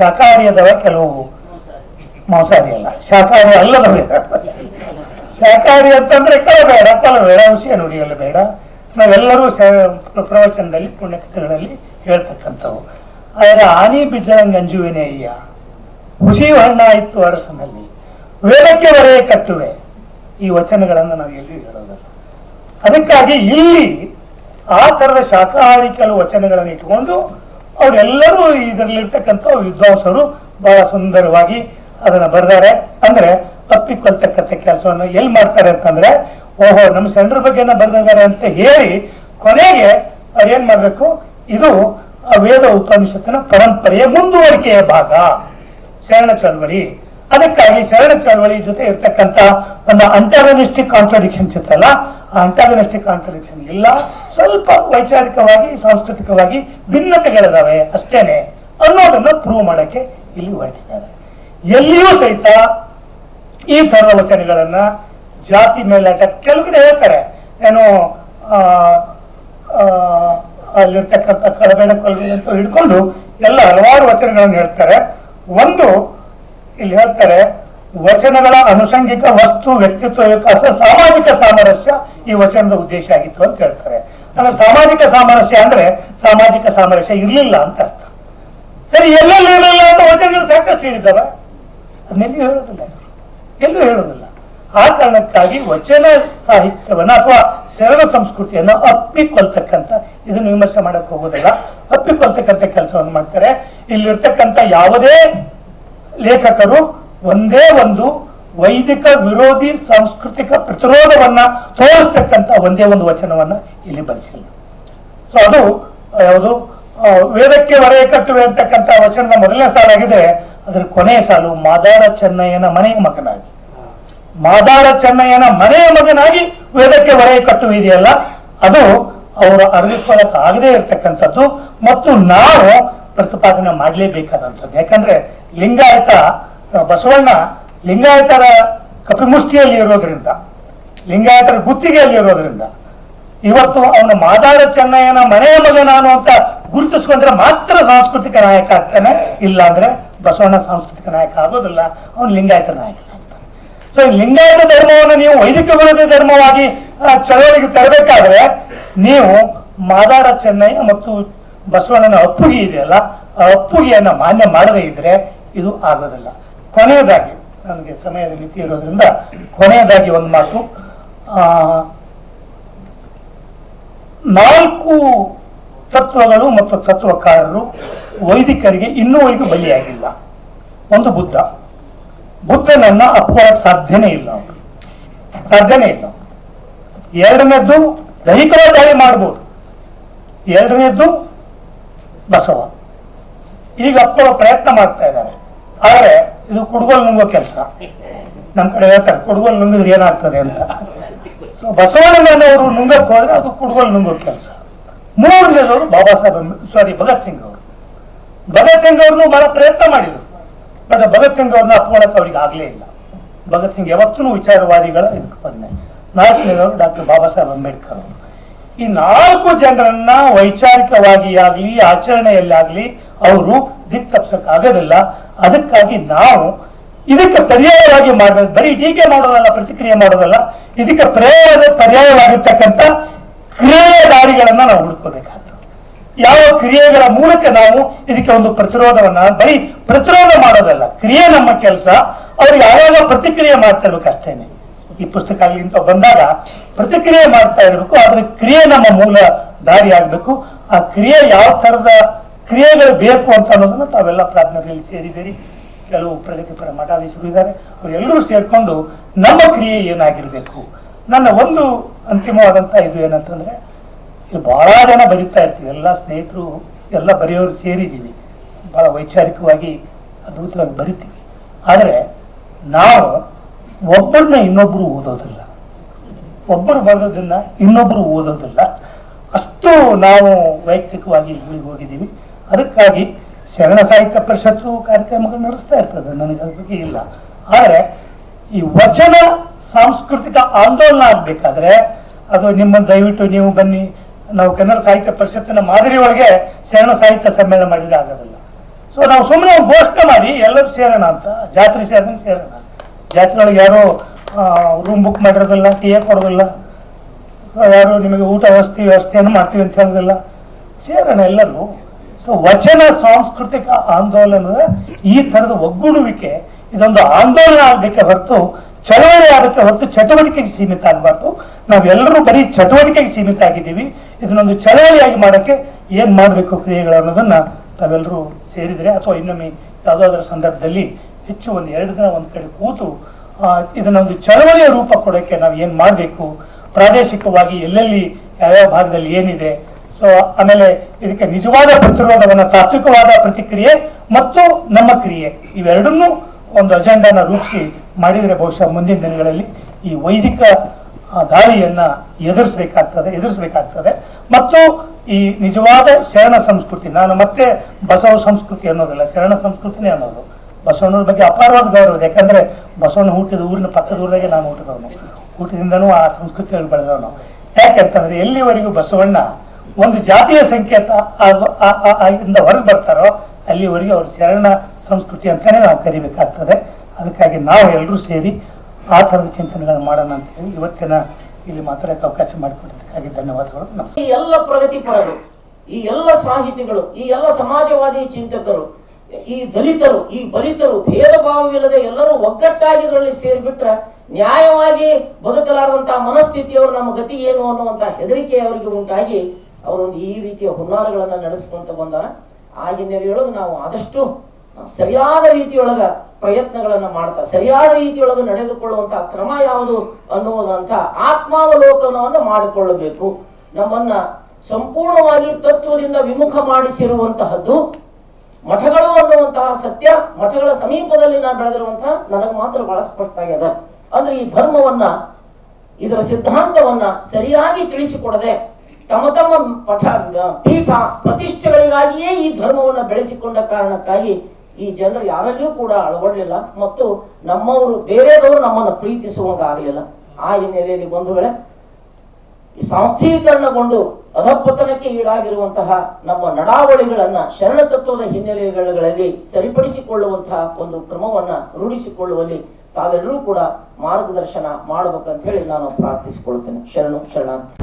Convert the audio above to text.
ಶಾಕಾಹಾರಿಯದವ ಕೆಲವು ಮಾಂಸಾಹಾರಿ ಅಲ್ಲ. ಶಾಖಾಹಾರಿ ಅಲ್ಲದವ ಇದಾವೆ. ಶಾಕಾಹಾರಿ ಬೇಡ ಕಳಬೇಡ ಬೇಡ, ವಿಷಯ ನುಡಿಯಲ್ಲ ಬೇಡ. ನಾವೆಲ್ಲರೂ ಪ್ರವಚನದಲ್ಲಿ, ಪುಣ್ಯಕಥೆಗಳಲ್ಲಿ ಹೇಳ್ತಕ್ಕಂಥವು. ಆದರೆ ಆನಿ ಬೀಜ ಗಂಜುವಿನೇ ಅಯ್ಯ. ಹುಸಿ ಇತ್ತು ಅರಸನಲ್ಲಿ. ವೇದಕ್ಕೆ ಬರೆಯ ಕಟ್ಟುವೆ. ಈ ವಚನಗಳನ್ನು ನಾವು ಎಲ್ಲಿಯೂ ಹೇಳೋದಲ್ಲ. ಅದಕ್ಕಾಗಿ ಇಲ್ಲಿ ಆ ಥರದ ಶಾಖಾಹಾರಿ ಕೆಲವು ವಚನಗಳನ್ನು ಇಟ್ಕೊಂಡು ಅವರೆಲ್ಲರೂ ಇದರಲ್ಲಿರ್ತಕ್ಕಂಥ ವಿದ್ವಾಂಸರು ಬಹಳ ಸುಂದರವಾಗಿ ಅದನ್ನು ಬರೆದಾರೆ. ಅಂದರೆ ಅಪ್ಪಿಕೊಳ್ತಕ್ಕಂಥ ಕೆಲಸವನ್ನು ಎಲ್ಲಿ ಮಾಡ್ತಾರೆ ಅಂತಂದ್ರೆ, ಓಹೋ, ನಮ್ಮ ಸೆಂಟ್ರ ಬಗ್ಗೆ ಬರೆದಿದ್ದಾರೆ ಅಂತ ಹೇಳಿ ಕೊನೆಗೆ ಅವ್ರು ಏನ್ ಮಾಡಬೇಕು? ಇದು ಆ ವೇದ ಉಪನಿಷತ್ತಿನ ಪರಂಪರೆಯ ಮುಂದುವರಿಕೆಯ ಭಾಗ, ಶರಣ ಚಳವಳಿ. ಅದಕ್ಕಾಗಿ ಶರಣ ಚಳವಳಿ ಜೊತೆ ಇರ್ತಕ್ಕಂಥ ಒಂದು ಅಂಟಾಗನಿಸ್ಟಿಕ್ ಕಾಂಟ್ರಡಿಕ್ಷನ್ಸ್ ಇತ್ತಲ್ಲ ಅಂಟಾಗನಿಸ್ಟಿಕ್ ಕಾಂಟ್ರಡಿಕ್ಷನ್ ಇಲ್ಲ ಸ್ವಲ್ಪ ವೈಚಾರಿಕವಾಗಿ, ಸಾಂಸ್ಕೃತಿಕವಾಗಿ ಭಿನ್ನತೆಗಳಿದಾವೆ ಅಷ್ಟೇನೆ ಅನ್ನೋದನ್ನ ಪ್ರೂವ್ ಮಾಡಕ್ಕೆ ಇಲ್ಲಿ ಹೊರಟಿದ್ದಾರೆ. ಎಲ್ಲಿಯೂ ಸಹಿತ ಈ ಥರದ ವಚನಗಳನ್ನ ಜಾತಿ ಮೇಲಾಟ ಕೆಲವು ಹೇಳ್ತಾರೆ. ಏನು ಅಲ್ಲಿರ್ತಕ್ಕಂಥ ಕಳಬೇಡ ಕೊಲ್ಬೇಡ ಅಂತ ಹಿಡ್ಕೊಂಡು ಎಲ್ಲ ಹಲವಾರು ವಚನಗಳನ್ನು ಹೇಳ್ತಾರೆ. ಒಂದು ಇಲ್ಲಿ ಹೇಳ್ತಾರೆ ವಚನಗಳ ಅನುಷಂಗಿಕ ವಸ್ತು ವ್ಯಕ್ತಿತ್ವ ವಿಕಾಸ, ಸಾಮಾಜಿಕ ಸಾಮರಸ್ಯ ಈ ವಚನದ ಉದ್ದೇಶ ಆಗಿತ್ತು ಅಂತ ಹೇಳ್ತಾರೆ. ಅಂದ್ರೆ ಸಾಮಾಜಿಕ ಸಾಮರಸ್ಯ ಅಂದ್ರೆ ಸಾಮಾಜಿಕ ಸಾಮರಸ್ಯ ಇರಲಿಲ್ಲ ಅಂತ ಅರ್ಥ. ಸರಿ, ಎಲ್ಲೆಲ್ಲಿ ಇರಲಿಲ್ಲ ಅಂತ ವಚನಗಳು ಸಾಕಷ್ಟು ಹೇಳಿದ್ದಾವೆ? ಅದನ್ನೆಲ್ಲೂ ಹೇಳೋದಿಲ್ಲ ಎಲ್ಲೂ ಹೇಳೋದಿಲ್ಲ. ಆ ಕಾರಣಕ್ಕಾಗಿ ವಚನ ಸಾಹಿತ್ಯವನ್ನ ಅಥವಾ ಶರಣ ಸಂಸ್ಕೃತಿಯನ್ನು ಅಪ್ಪಿಕೊಳ್ತಕ್ಕಂಥ, ಇದನ್ನು ವಿಮರ್ಶೆ ಮಾಡಕ್ಕೆ ಹೋಗೋದಿಲ್ಲ. ಅಪ್ಪಿಕೊಳ್ತಕ್ಕಂಥ ಕೆಲಸವನ್ನು ಮಾಡ್ತಾರೆ. ಇಲ್ಲಿರ್ತಕ್ಕಂಥ ಯಾವುದೇ ಲೇಖಕರು ಒಂದೇ ಒಂದು ವೈದಿಕ ವಿರೋಧಿ ಸಾಂಸ್ಕೃತಿಕ ಪ್ರತಿರೋಧವನ್ನ ತೋರಿಸ್ತಕ್ಕಂಥ ಒಂದೇ ಒಂದು ವಚನವನ್ನ ಇಲ್ಲಿ ಬಳಸಿಲ್ಲ ಸೊ ಅದು, ಯಾವುದು ವೇದಕ್ಕೆ ಹೊರೆಯ ಕಟ್ಟುವೆ ಅಂತಕ್ಕಂಥ ವಚನದ ಮೊದಲನೇ ಸಾಲಾಗಿದ್ರೆ ಅದರ ಕೊನೆಯ ಸಾಲು ಮಾದಾರ ಚೆನ್ನಯ್ಯನ ಮನೆಯ ಮಗನಾಗಿ. ಮಾದಾರ ಚೆನ್ನಯ್ಯನ ಮನೆಯ ಮಗನಾಗಿ ವೇದಕ್ಕೆ ಹೊರೆಯ ಕಟ್ಟುವೆ ಇದೆಯಲ್ಲ, ಅದು ಅವರು ಅರಗಿಸ್ಕೊಳ್ಳಕ್ಕೆ ಆಗದೇ ಇರತಕ್ಕಂಥದ್ದು ಮತ್ತು ನಾವು ಪ್ರತಿಪಾದನೆ ಮಾಡಲೇಬೇಕಾದಂಥದ್ದು. ಯಾಕಂದ್ರೆ ಲಿಂಗಾಯತ ಬಸವಣ್ಣ ಲಿಂಗಾಯತರ ಕಪಿಮುಷ್ಟಿಯಲ್ಲಿ ಇರೋದ್ರಿಂದ, ಲಿಂಗಾಯತರ ಗುತ್ತಿಗೆಯಲ್ಲಿ ಇರೋದ್ರಿಂದ, ಇವತ್ತು ಅವನ ಮಾದಾರ ಚೆನ್ನಯ್ಯನ ಮನೆಯ ಮಗ ನಾನು ಅಂತ ಗುರುತಿಸ್ಕೊಂಡ್ರೆ ಮಾತ್ರ ಸಾಂಸ್ಕೃತಿಕ ನಾಯಕ ಆಗ್ತಾನೆ. ಇಲ್ಲ ಅಂದ್ರೆ ಬಸವಣ್ಣ ಸಾಂಸ್ಕೃತಿಕ ನಾಯಕ ಆಗೋದಿಲ್ಲ. ಅವನು ಲಿಂಗಾಯತ ನಾಯಕ ಆಗ್ತಾನೆ. ಸೊ ಲಿಂಗಾಯತ ಧರ್ಮವನ್ನು ನೀವು ವೈದಿಕ ವಿರೋಧಿ ಧರ್ಮವಾಗಿ ಚಳವಳಿಗೆ ತರಬೇಕಾದ್ರೆ ನೀವು ಮಾದಾರ ಚೆನ್ನಯ್ಯ ಮತ್ತು ಬಸವಣ್ಣನ ಅಪ್ಪುಗೆ ಇದೆಯಲ್ಲ, ಆ ಅಪ್ಪುಗೆಯನ್ನ ಮಾನ್ಯ ಮಾಡದೇ ಇದ್ರೆ ಇದು ಆಗೋದಿಲ್ಲ. ಕೊನೆಯದಾಗಿ ನನಗೆ ಸಮಯದ ಮಿತಿ ಇರೋದ್ರಿಂದ ಕೊನೆಯದಾಗಿ ಒಂದು ಮಾತು. ನಾಲ್ಕು ತತ್ವಗಳು ಮತ್ತು ತತ್ವಕಾರರು ವೈದಿಕರಿಗೆ ಇನ್ನೂವರೆಗೂ ಬಲಿಯಾಗಿಲ್ಲ. ಒಂದು ಬುದ್ಧ. ಬುದ್ಧನನ್ನ ಅಪ್ಕೊಳ್ಳೋಕೆ ಸಾಧ್ಯನೇ ಇಲ್ಲ ಸಾಧ್ಯನೇ ಇಲ್ಲ. ಎರಡನೇದ್ದು ದೈಹಿಕವಾಗಿ ದಾಳಿ ಮಾಡ್ಬೋದು. ಎರಡನೇದ್ದು ಬಸವ. ಈಗ ಅಪ್ಕೊಳ್ಳೋ ಪ್ರಯತ್ನ ಮಾಡ್ತಾ ಇದ್ದಾರೆ. ಆದರೆ ಇದು ಕುಡ್ಗೋಲ್ ನುಂಗೋ ಕೆಲಸ. ನಮ್ಮ ಕಡೆ ಹೇಳ್ತಾರೆ, ಕುಡ್ಗೋಲ್ ನುಂಗಿದ್ರೆ ಏನಾಗ್ತದೆ ಅಂತ. ಸೊ ಬಸವಣ್ಣನವರು ನುಂಗಕ್ಕೆ ಹೋದ್ರೆ ಅದು ಕುಡ್ಗೋಲ್ ನುಂಗೋ ಕೆಲಸ. ಮೂರನೇದವರು ಬಾಬಾ ಸಾಹೇಬ್ ಸಾರಿ ಭಗತ್ ಸಿಂಗ್ ಅವರು. ಭಗತ್ ಸಿಂಗ್ ಅವ್ರನ್ನು ಬಹಳ ಪ್ರಯತ್ನ ಮಾಡಿದ್ರು. ಬಟ್ ಭಗತ್ ಸಿಂಗ್ ಅವ್ರನ್ನ ಅಪ್ಕೊಳ್ಳೋಕೆ ಅವ್ರಿಗೆ ಆಗಲೇ ಇಲ್ಲ. ಭಗತ್ ಸಿಂಗ್ ಯಾವತ್ತೂ ವಿಚಾರವಾದಿಗಳ ಇದಕ್ಕೆ ಬಂದೆ ನಾಲ್ಕನೇದವರು ಡಾಕ್ಟರ್ ಬಾಬಾ ಸಾಹೇಬ್ ಅಂಬೇಡ್ಕರ್ ಅವರು. ಈ ನಾಲ್ಕು ಜನರನ್ನ ವೈಚಾರಿಕವಾಗಿ ಆಗಲಿ ಆಚರಣೆಯಲ್ಲಾಗಲಿ ಅವರು ದಿಕ್ ತಪ್ಸಕ್ ಆಗೋದಿಲ್ಲ. ಅದಕ್ಕಾಗಿ ನಾವು ಇದಕ್ಕೆ ಪರ್ಯಾಯವಾಗಿ ಮಾಡಬೇಕು. ಬರೀ ಟೀಕೆ ಮಾಡೋದಲ್ಲ, ಪ್ರತಿಕ್ರಿಯೆ ಮಾಡೋದಲ್ಲ, ಇದಕ್ಕೆ ಪರ್ಯಾಯ ಪರ್ಯಾಯವಾಗಿರ್ತಕ್ಕಂಥ ಕ್ರಿಯೆಯ ದಾರಿಗಳನ್ನು ನಾವು ಹುಡುಕೋಬೇಕಾಗ್ತದೆ. ಯಾವ ಕ್ರಿಯೆಗಳ ಮೂಲಕ ನಾವು ಇದಕ್ಕೆ ಒಂದು ಪ್ರತಿರೋಧವನ್ನ, ಬರೀ ಪ್ರತಿರೋಧ ಮಾಡೋದಲ್ಲ, ಕ್ರಿಯೆ ನಮ್ಮ ಕೆಲಸ. ಅವ್ರು ಯಾವಾಗ ಪ್ರತಿಕ್ರಿಯೆ ಮಾಡ್ತಾ ಇರ್ಬೇಕು ಅಷ್ಟೇನೆ. ಈ ಪುಸ್ತಕ ಅಂತ ಬಂದಾಗ ಪ್ರತಿಕ್ರಿಯೆ ಮಾಡ್ತಾ ಇರಬೇಕು, ಆದ್ರೆ ಕ್ರಿಯೆ ನಮ್ಮ ಮೂಲ ದಾರಿ ಆಗ್ಬೇಕು ಆ ಕ್ರಿಯೆ ಯಾವ ತರದ ಕ್ರಿಯೆಗಳು ಬೇಕು ಅಂತ ಅನ್ನೋದನ್ನ ತಾವೆಲ್ಲ ಪ್ರಾರ್ಥನೆಗಳಲ್ಲಿ ಸೇರಿದ್ದೀರಿ ಕೆಲವು ಪ್ರಗತಿಪರ ಮಠಾಧೀಶರು ಇದ್ದಾರೆ ಅವರೆಲ್ಲರೂ ಸೇರಿಕೊಂಡು ನಮ್ಮ ಕ್ರಿಯೆ ಏನಾಗಿರಬೇಕು? ನನ್ನ ಒಂದು ಅಂತಿಮವಾದಂತ ಇದು ಏನಂತಂದ್ರೆ ಇದು ಬಹಳ ಜನ ಬರೀತಾ ಇರ್ತೀವಿ. ಎಲ್ಲ ಸ್ನೇಹಿತರು, ಎಲ್ಲ ಬರೆಯೋರು ಸೇರಿದ್ದೀವಿ. ಬಹಳ ವೈಚಾರಿಕವಾಗಿ ಅದ್ಭುತವಾಗಿ ಬರಿತೀವಿ. ಆದರೆ ನಾವು ಒಬ್ಬರನ್ನ ಇನ್ನೊಬ್ಬರು ಓದೋದಿಲ್ಲ. ಒಬ್ಬರು ಬರೆದದನ್ನ ಇನ್ನೊಬ್ಬರು ಓದೋದಿಲ್ಲ. ಅಷ್ಟು ನಾವು ವೈಯಕ್ತಿಕವಾಗಿ ಹೋಗಿದ್ದೀವಿ. ಅದಕ್ಕಾಗಿ ಶರಣ ಸಾಹಿತ್ಯ ಪರಿಷತ್ತು ಕಾರ್ಯಕ್ರಮಗಳು ನಡೆಸ್ತಾ ಇರ್ತದೆ, ನನಗೆ ಅದ್ರ ಬಗ್ಗೆ ಇಲ್ಲ. ಆದರೆ ಈ ವಚನ ಸಾಂಸ್ಕೃತಿಕ ಆಂದೋಲನ ಆಗಬೇಕಾದ್ರೆ ಅದು ನಿಮ್ಮ ದಯವಿಟ್ಟು ನೀವು ಬನ್ನಿ. ನಾವು ಕನ್ನಡ ಸಾಹಿತ್ಯ ಪರಿಷತ್ತಿನ ಮಾದರಿ ಒಳಗೆ ಶರಣ ಸಾಹಿತ್ಯ ಸಮ್ಮೇಳನ ಮಾಡಿದ್ರೆ ಆಗೋದಿಲ್ಲ. ಸೊ ನಾವು ಸುಮ್ಮನೆ ಘೋಷಣೆ ಮಾಡಿ, ಎಲ್ಲರೂ ಸೇರೋಣ ಅಂತ. ಜಾತ್ರೆ ಸೇರೋಣ ಸೇರೋಣ. ಜಾತ್ರೆಗಳಿಗೆ ಯಾರೋ ರೂಮ್ ಬುಕ್ ಮಾಡಿರೋದಿಲ್ಲ ಟೀ ಕೊಡೋದಿಲ್ಲ. ಸೊ ಯಾರು ನಿಮಗೆ ಊಟ ವ್ಯವಸ್ಥೆ ವ್ಯವಸ್ಥೆಯನ್ನು ಮಾಡ್ತೀವಿ ಅಂತ ಹೇಳೋದಿಲ್ಲ. ಸೇರೋಣ ಎಲ್ಲರೂ. ಸೊ ವಚನ ಸಾಂಸ್ಕೃತಿಕ ಆಂದೋಲನದ ಈ ಥರದ ಒಗ್ಗೂಡುವಿಕೆ ಇದೊಂದು ಆಂದೋಲನ ಆಗಬೇಕೆ ಹೊರತು, ಚಳವಳಿ ಆಗಕ್ಕೆ ಹೊರತು ಚಟುವಟಿಕೆಗೆ ಸೀಮಿತ ಆಗಬಾರ್ದು ನಾವೆಲ್ಲರೂ ಬರೀ ಚಟುವಟಿಕೆಗೆ ಸೀಮಿತ ಆಗಿದ್ದೀವಿ. ಇದನ್ನೊಂದು ಚಳವಳಿಯಾಗಿ ಮಾಡೋಕ್ಕೆ ಏನು ಮಾಡಬೇಕು ಕ್ರಿಯೆಗಳು ಅನ್ನೋದನ್ನ ತಾವೆಲ್ಲರೂ ಸೇರಿದರೆ ಅಥವಾ ಇನ್ನೊಮ್ಮೆ ಯಾವುದಾದ್ರೂ ಸಂದರ್ಭದಲ್ಲಿ ಹೆಚ್ಚು ಒಂದು ಎರಡು ದಿನ ಒಂದು ಕಡೆ ಕೂತು ಇದನ್ನೊಂದು ಚಳವಳಿಯ ರೂಪ ಕೊಡೋಕ್ಕೆ ನಾವು ಏನು ಮಾಡಬೇಕು? ಪ್ರಾದೇಶಿಕವಾಗಿ ಎಲ್ಲೆಲ್ಲಿ ಯಾವ್ಯಾವ ಭಾಗದಲ್ಲಿ ಏನಿದೆ? ಸೊ ಆಮೇಲೆ ಇದಕ್ಕೆ ನಿಜವಾದ ಪ್ರತಿರೋಧವನ್ನು ತಾತ್ವಿಕವಾದ ಪ್ರತಿಕ್ರಿಯೆ ಮತ್ತು ನಮ್ಮ ಕ್ರಿಯೆ. ಇವೆರಡನ್ನೂ ಒಂದು ಅಜೆಂಡಾನ ರೂಪಿಸಿ ಮಾಡಿದರೆ ಬಹುಶಃ ಮುಂದಿನ ದಿನಗಳಲ್ಲಿ ಈ ವೈದಿಕ ದಾಳಿಯನ್ನು ಎದುರಿಸಬೇಕಾಗ್ತದೆ ಎದುರಿಸಬೇಕಾಗ್ತದೆ. ಮತ್ತು ಈ ನಿಜವಾದ ಶರಣ ಸಂಸ್ಕೃತಿ, ನಾನು ಮತ್ತೆ ಬಸವ ಸಂಸ್ಕೃತಿ ಅನ್ನೋದಿಲ್ಲ, ಶರಣ ಸಂಸ್ಕೃತಿನೇ ಅನ್ನೋದು. ಬಸವಣ್ಣವ್ರ ಬಗ್ಗೆ ಅಪಾರವಾದ ಗೌರವ ಇದೆ. ಯಾಕಂದ್ರೆ ಬಸವಣ್ಣ ಹುಟ್ಟಿದ ಊರಿನ ಪಕ್ಕದ ಊರಿನಾಗೆ ನಾನು ಹುಟ್ಟಿದವನು. ಹುಟ್ಟಿದಿಂದನೂ ಆ ಸಂಸ್ಕೃತಿಯಲ್ಲಿ ಬೆಳೆದವನು. ಯಾಕೆಂತಂದರೆ ಎಲ್ಲಿವರೆಗೂ ಬಸವಣ್ಣ ಒಂದು ಜಾತಿಯ ಸಂಕೇತ ಅಲ್ಲಿಂದ ಹೊರಗೆ ಬರ್ತಾರೋ, ಅಲ್ಲಿವರೆಗೆ ಅವ್ರ ಶರಣ ಸಂಸ್ಕೃತಿ ಅಂತಾನೆ ನಾವು ಕರಿಬೇಕಾಗ್ತದೆ. ಅದಕ್ಕಾಗಿ ನಾವು ಎಲ್ಲರೂ ಸೇರಿ ಆ ಥರದ ಚಿಂತನೆಗಳನ್ನು ಮಾಡೋಣ ಅಂತ ಹೇಳಿ ಇವತ್ತಿನ ಇಲ್ಲಿ ಮಾತಾಡೋಕ್ಕೆ ಅವಕಾಶ ಮಾಡಿಕೊಟ್ಟಿದ್ದಕ್ಕಾಗಿ ಧನ್ಯವಾದಗಳು. ಈ ಎಲ್ಲ ಪ್ರಗತಿಪರರು ಈ ಎಲ್ಲ ಸಾಹಿತಿಗಳು, ಈ ಎಲ್ಲ ಸಮಾಜವಾದಿ ಚಿಂತಕರು, ಈ ದಲಿತರು, ಈ ಬಲಿತರು, ಭೇದ ಭಾವವಿಲ್ಲದೆ ಎಲ್ಲರೂ ಒಗ್ಗಟ್ಟಾಗಿ ಇದರಲ್ಲಿ ಸೇರಿಬಿಟ್ರೆ ನ್ಯಾಯವಾಗಿ ಬದುಕಲಾರದಂತಹ ಮನಸ್ಥಿತಿಯವರು ನಮ್ಮ ಗತಿ ಏನು ಅನ್ನುವಂತಹ ಹೆದರಿಕೆ ಅವರಿಗೆ ಉಂಟಾಗಿ ಅವರೊಂದು ಈ ರೀತಿಯ ಹುನ್ನಾರಗಳನ್ನು ನಡೆಸ್ಕೊಂತ ಬಂದಾರ. ಆ ಹಿನ್ನೆಲೆಯೊಳಗೆ ನಾವು ಆದಷ್ಟು ಸರಿಯಾದ ರೀತಿಯೊಳಗ ಪ್ರಯತ್ನಗಳನ್ನು ಮಾಡ್ತಾ, ಸರಿಯಾದ ರೀತಿಯೊಳಗೆ ನಡೆದುಕೊಳ್ಳುವಂತಹ ಕ್ರಮ ಯಾವುದು ಅನ್ನುವುದಂತ ಆತ್ಮಾವಲೋಕನವನ್ನು ಮಾಡಿಕೊಳ್ಳಬೇಕು. ನಮ್ಮನ್ನ ಸಂಪೂರ್ಣವಾಗಿ ತತ್ವದಿಂದ ವಿಮುಖ ಮಾಡಿಸಿರುವಂತಹದ್ದು, ಮಠಗಳು ಅನ್ನುವಂತಹ ಸತ್ಯ, ಮಠಗಳ ಸಮೀಪದಲ್ಲಿ ನಾನು ಬೆಳೆದಿರುವಂತಹ ನನಗೆ ಮಾತ್ರ ಬಹಳ ಸ್ಪಷ್ಟ ಆಗ್ಯದ. ಅಂದ್ರೆ ಈ ಧರ್ಮವನ್ನ, ಇದರ ಸಿದ್ಧಾಂತವನ್ನ ಸರಿಯಾಗಿ ತಿಳಿಸಿಕೊಡದೆ ತಮ್ಮ ತಮ್ಮ ಪಠ ಪೀಠ ಪ್ರತಿಷ್ಠೆಗಳಿಗಾಗಿಯೇ ಈ ಧರ್ಮವನ್ನು ಬೆಳೆಸಿಕೊಂಡ ಕಾರಣಕ್ಕಾಗಿ ಈ ಜನರು ಯಾರಲ್ಲಿಯೂ ಕೂಡ ಅಳವಡಲಿಲ್ಲ. ಮತ್ತು ನಮ್ಮವರು ಬೇರೆದವರು ನಮ್ಮನ್ನು ಪ್ರೀತಿಸುವಂತಾಗಲಿಲ್ಲ. ಆ ಹಿನ್ನೆಲೆಯಲ್ಲಿ ಬಂಧುಗಳೇ, ಈ ಸಂಸ್ಥೀಕರಣಗೊಂಡು ಅಧಪತನಕ್ಕೆ ಈಡಾಗಿರುವಂತಹ ನಮ್ಮ ನಡಾವಳಿಗಳನ್ನ ಶರಣ ತತ್ವದ ಹಿನ್ನೆಲೆಗಳಲ್ಲಿ ಸರಿಪಡಿಸಿಕೊಳ್ಳುವಂತಹ ಒಂದು ಕ್ರಮವನ್ನ ರೂಢಿಸಿಕೊಳ್ಳುವಲ್ಲಿ ತಾವೆಲ್ಲರೂ ಕೂಡ ಮಾರ್ಗದರ್ಶನ ಮಾಡಬೇಕಂತ ಹೇಳಿ ನಾನು ಪ್ರಾರ್ಥಿಸಿಕೊಳ್ಳುತ್ತೇನೆ. ಶರಣು, ಶರಣಾರ್ಥಿ.